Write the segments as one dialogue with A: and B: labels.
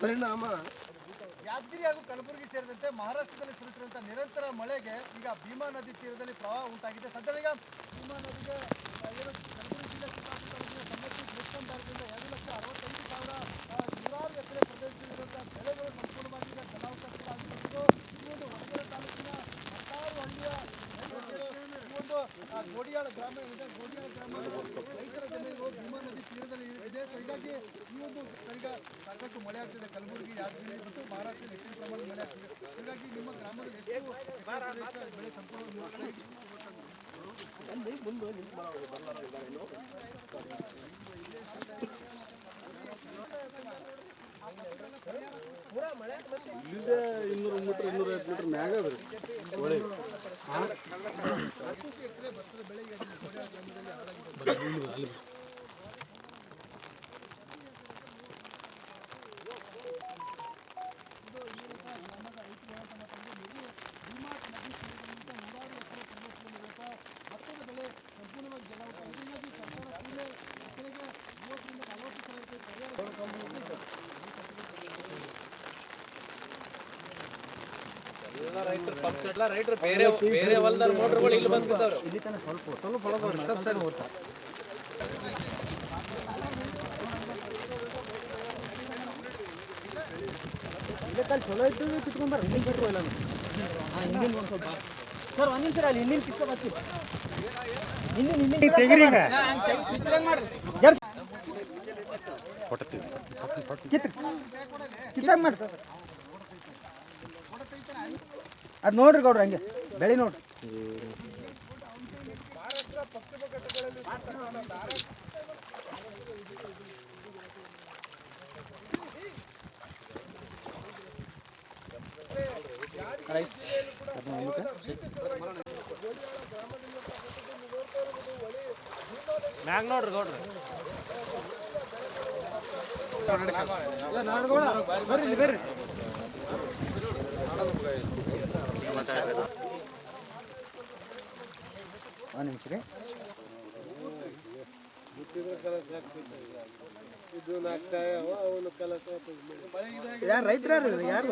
A: ಪರಿಣಾಮ.
B: ಯಾದಗಿರಿ ಹಾಗೂ ಕಲಬುರಗಿ ಸೇರಿದಂತೆ ಮಹಾರಾಷ್ಟ್ರದಲ್ಲಿ ಸುರಿತಿರುವಂತಹ ನಿರಂತರ ಮಳೆಗೆ ಈಗ ಭೀಮಾ ನದಿ ತೀರದಲ್ಲಿ ಪ್ರವಾಹ ಉಂಟಾಗಿದೆ. ಸದ್ಯ ಈಗ ಭೀಮಾ ನದಿಗೆ ಏನು ಕಲಬುರಗಿ ಜಿಲ್ಲೆ ಎರಡು ಲಕ್ಷ ಅರವತ್ತೈದು ಸಾವಿರ ಆ, ನೂರಾರು ಎಕರೆ ಪ್ರದೇಶದಲ್ಲಿರುವಂತಹ ಬೆಳೆಗಳು ಸಂಪೂರ್ಣವಾಗಿ ಈಗ ಜಲಾವೃತವಾಗಿದ್ದು ಈ ಒಂದು ಹೊರಗೆರೆ ತಾಲೂಕಿನ ಹತ್ತಾರು ಹಳ್ಳಿಯ ರೈತರು ಈ ಒಂದು ಆ, ಗೋಡಿಯಾಳ ಗ್ರಾಮ ಇದೆ ಗೋಡಿಯಾಳ ಗ್ರಾಮದ ರೈತರ ಜಮೀನು ಭೀಮಾ ನದಿ ತೀರದಲ್ಲಿ ಹೀಗಾಗಿ ಈ ಒಂದು ಈಗ ಸಾಕಷ್ಟು ಮಳೆ ಆಗ್ತಿದೆ ಕಲಬುರಗಿ ಯಾದಗಿರಿ ಮತ್ತು ಮಹಾರಾಷ್ಟ್ರದಲ್ಲಿ ಹೆಚ್ಚಿನ ಪ್ರಮಾಣದ ಮಳೆ ಆಗ್ತಿದೆ ಹೀಗಾಗಿ ನಿಮ್ಮ ಗ್ರಾಮದಲ್ಲಿ ಎಷ್ಟು ಬೆಳೆ ಸಂಪೂರ್ಣ
A: ಇಲ್ಲಿದೆ ಇನ್ನೂರು ಮೀಟ್ರ್ ಇನ್ನೂರ ಐವತ್ತು ಮೀಟ್ರ್ ಮ್ಯಾಗ ಅದ್ರಿ
B: ಎಕರೆ ಭತ್ತದ ಬೆಳೆ ಈಗ ಗೋಡಿಯಾಳ ಗ್ರಾಮದಲ್ಲಿ ಹಾಳಾಗಿದೆ ಭತ್ತದ ಬೆಳೆ ಸಂಪೂರ್ಣವಾಗಿ ಜಲಾವೃತ ಹೀಗಾಗಿ ಸರ್ಕಾರ ಕೂಡಲೇ ಎಕರೆಗೆ ಮೂವತ್ತರಿಂದ ನಲವತ್ತು ಸಾವಿರ ರೂಪಾಯಿ
C: ಎಲ್ಲ ರೈತರು ಪಂಪ್ ಸೆಟ್ ಎಲ್ಲ ರೈತರು ಬೇರೆ ಬೇರೆ ಹೊಲದ ಮೋಟರ್ಗಳು ಇಲ್ಲಿ ಬಂದು ಬಿದ್ದವ್ರು
A: ಸ್ವಲ್ಪ ಒಳಗೆ ಸರ್ ಸರ್ ಹೋಗ್ತಾ
D: ಕಲ್ ಚಲೋ ಇದ್ದು ಕಿತ್ಕೊಂಡ್ಬಾರ ಇಲ್ಲಿ ಬಿಟ್ಟರು ಇಲ್ಲ ಹಾಂ ಹಿಂದಿನ ಒಂದು ಸ್ವಲ್ಪ. ಸರ್ ಒಂದು ನಿಮಿಷ ಅಲ್ಲಿ ಹಿಂದಿನ ಕಿತ್ತ ಬರ್ತೀವಿ. ಹಿಂದಿನ ಹಿಂದಿನ ತೆಗಿರಿ ಕಿತ್ತ ಕಿತ್ತಾಗ ಮಾಡಿ ಅದು ನೋಡ್ರಿ ಗೌಡ್ರ ಹಂಗೆ ಬೆಳಿ ನೋಡ್ರಿ.
C: ಮ್ಯಾಗ ನೋಡ್ರಿ ಗೌಡ್ರಿ.
D: ಬರ್ರಿ ಬರ್ರಿ. ಒಂದು ನಿಮಿಷ ರೀ ಯಾರು ರೈತರ ಯಾರು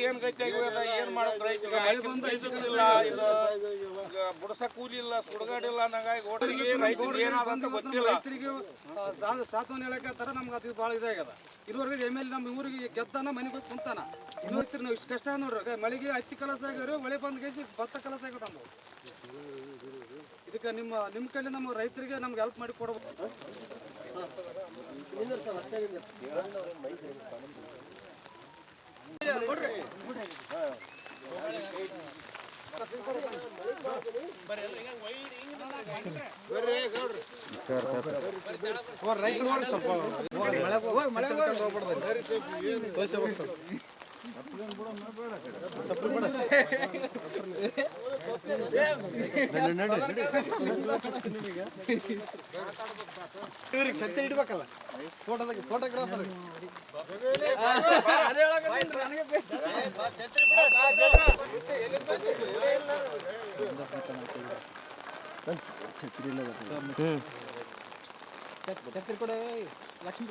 E: ಏನ್ ಗತಿ ಏನ್ ಮಾಡೋದು ಬುಡಸ ಕೂಲಿ ಇಲ್ಲ ಸುಡುಗಾಡ ಇಲ್ಲ ಅನ್ನಂಗಾಗಿ ಓಟರಿಗೆ ರೈತರಿಗೆ ಏನಾದಂತ ಗೊತ್ತಿಲ್ಲ.
F: ರೈತರಿಗೆ ಸಾತ್ವನ ಹೇಳಕತ್ತಾರ ನಮ್ಗೆ ಅದು ಭಾಳ ಇದಾಗ್ಯದ ಇದುವರೆಗೆ ಎಂ ಎಲ್ ನಮ್ಮ ಊರಿಗೆ ಗೆದ್ದಾನ ಮನೆಗೆ ಹೋಗಿ ಕುಂತಾನ. ಇನ್ನು ರೈತರು ನಾವು ಇಷ್ಟು ಕಷ್ಟ ನೋಡ್ರಿ. ಮಳೆಗೆ ಹತ್ತಿ ಕಲಸ ಆಗ್ಯಾರ ಮಳೆ ಬಂದ್ ಗೇಸಿ ಭತ್ತ ಕಲಸ ಆಗ್ಯಾರ ನಮ್ಗೆ ಇದಕ್ಕೆ ನಿಮ್ಮ ನಿಮ್ಮ ಕಡೆ ನಮ್ಮ ರೈತರಿಗೆ ನಮ್ಗೆ ಹೆಲ್ಪ್ ಮಾಡಿ ಕೊಡ್ಬೇಕು.
A: ಇವ್ರಿಗೆ ಸತ್ಯ ಇಡ್ಬೇಕಲ್ಲ ಫೋಟೋದಾಗ ಫೋಟೋಗ್ರಾಫರ್
D: ಛತ್ರಿ ಇಲ್ಲ
C: ಛತ್ರಿ ಕೂಡ ಲಕ್ಷ್ಮೀ